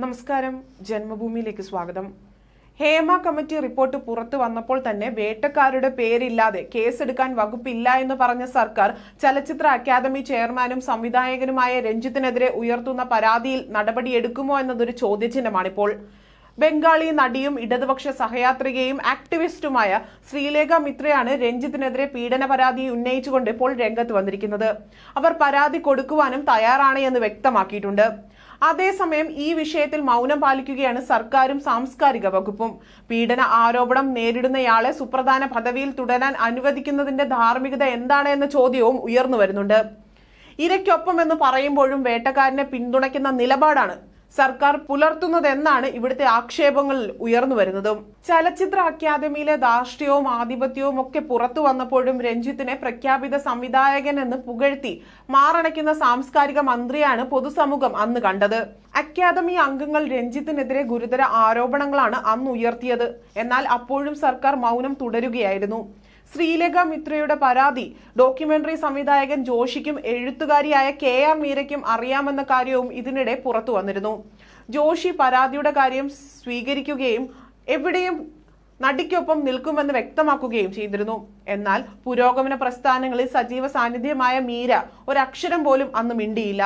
നമസ്കാരം. ജന്മഭൂമിയിലേക്ക് സ്വാഗതം. Hema committee report പുറത്തു വന്നപ്പോൾ തന്നെ വേട്ടക്കാരുടെ പേരില്ലാതെ കേസെടുക്കാൻ വകുപ്പില്ല എന്ന് പറഞ്ഞ സർക്കാർ ചലച്ചിത്ര അക്കാദമി ചെയർമാനും സംവിധായകനുമായ രഞ്ജിത്തിനെതിരെ ഉയർത്തുന്ന പരാതിയിൽ നടപടിയെടുക്കുമോ എന്നതൊരു ചോദ്യചിഹ്നമാണിപ്പോൾ. ബംഗാളി നടിയും ഇടതുപക്ഷ സഹയാത്രികയും ആക്ടിവിസ്റ്റുമായ ശ്രീലേഖ മിത്രയാണ് രഞ്ജിത്തിനെതിരെ പീഡന പരാതി ഉന്നയിച്ചുകൊണ്ട് ഇപ്പോൾ രംഗത്ത് വന്നിരിക്കുന്നത്. അവർ പരാതി കൊടുക്കുവാനും തയ്യാറാണ് എന്ന് വ്യക്തമാക്കിയിട്ടുണ്ട്. അതേസമയം ഈ വിഷയത്തിൽ മൗനം പാലിക്കുകയാണ് സർക്കാരും സാംസ്കാരിക വകുപ്പും. പീഡന ആരോപണം നേരിടുന്നയാളെ സുപ്രധാന പദവിയിൽ തുടരാൻ അനുവദിക്കുന്നതിന്റെ ധാർമ്മികത എന്താണ് എന്ന ചോദ്യവും ഉയർന്നു വരുന്നുണ്ട്. ഇരയ്ക്കൊപ്പം എന്ന് പറയുമ്പോഴും വേട്ടക്കാരനെ പിന്തുണയ്ക്കുന്ന നിലപാടാണ് സർക്കാർ പുലർത്തുന്നതെന്നാണ് ഇവിടുത്തെ ആക്ഷേപങ്ങൾ ഉയർന്നു വരുന്നതും. ചലച്ചിത്ര അക്കാദമിയിലെ ധാർഷ്ട്യവും ആധിപത്യവും ഒക്കെ പുറത്തു വന്നപ്പോഴും രഞ്ജിത്തിനെ പ്രഖ്യാപിത സംവിധായകൻ എന്ന് പുകഴ്ത്തി മാറണയ്ക്കുന്ന സാംസ്കാരിക മന്ത്രിയാണ് പൊതുസമൂഹം അന്ന് കണ്ടത്. അക്കാദമി അംഗങ്ങൾ രഞ്ജിത്തിനെതിരെ ഗുരുതര ആരോപണങ്ങളാണ് അന്ന് ഉയർത്തിയത്. എന്നാൽ അപ്പോഴും സർക്കാർ മൗനം തുടരുകയായിരുന്നു. ശ്രീലേഖ മിത്രയുടെ പരാതി. ഡോക്യുമെന്ററി സംവിധായകൻ ജോഷിക്കും എഴുത്തുകാരിയായ കെ ആർ മീരയ്ക്കും അറിയാമെന്ന കാര്യവും ഇതിനിടെ പുറത്തു വന്നിരുന്നു. ജോഷി പരാതിയുടെ കാര്യം സ്വീകരിക്കുകയും എവിടെയും നടിക്കൊപ്പം നിൽക്കുമെന്ന് വ്യക്തമാക്കുകയും ചെയ്തിരുന്നു. എന്നാൽ പുരോഗമന പ്രസ്ഥാനങ്ങളിൽ സജീവ സാന്നിധ്യമായ മീര ഒരക്ഷരം പോലും അന്ന് മിണ്ടിയില്ല.